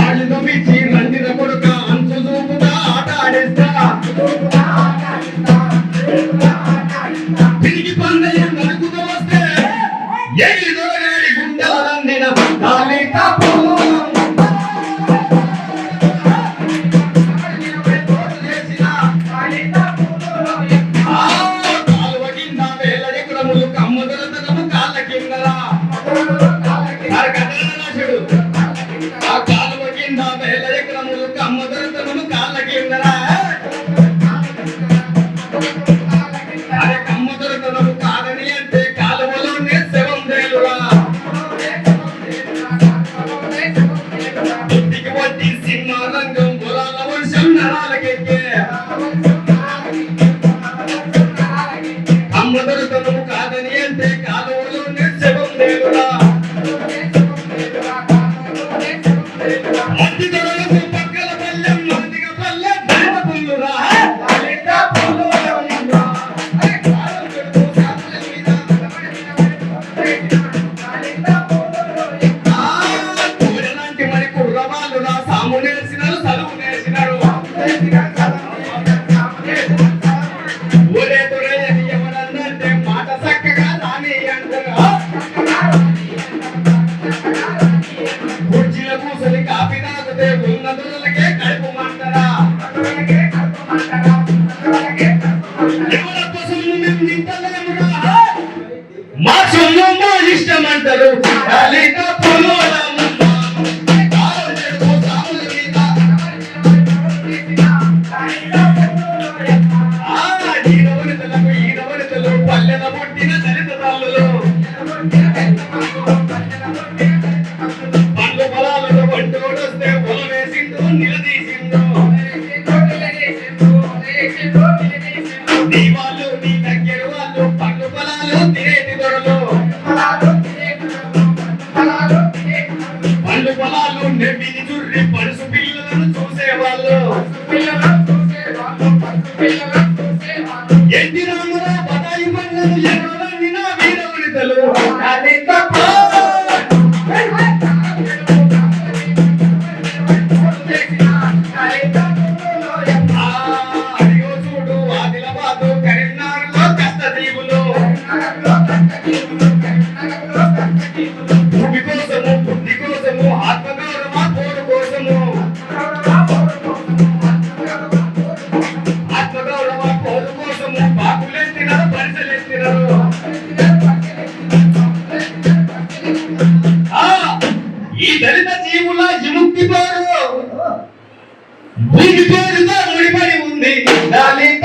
ఆయుధ మిచ్చి రండిన కొడుక అంచు చూపుతా కింద వేల ఎకరములు కమ్ముదలతనము కాళ్ళ కిందరా అరే కమ్ముదలతనము కాదని అంటే కాదు Antidote. తాగితే కడుపు మా సొమ్ము ఇష్టం అంటారు దళిత పుట్టిన దళిత తల్లులు ఎన్ని రామురా బదాయి పండ్లను ఎర్రవండిన వీరవనితలు అది తప్ప భూమి కోసము బుద్ధి కోసము ఆత్మగౌరవ కోసము? ఆత్మగౌరవ కోసము? ఈ దళిత జీవుల విముక్తి పేరు భూమి పేరుతో ముడిపడి ఉంది. దళిత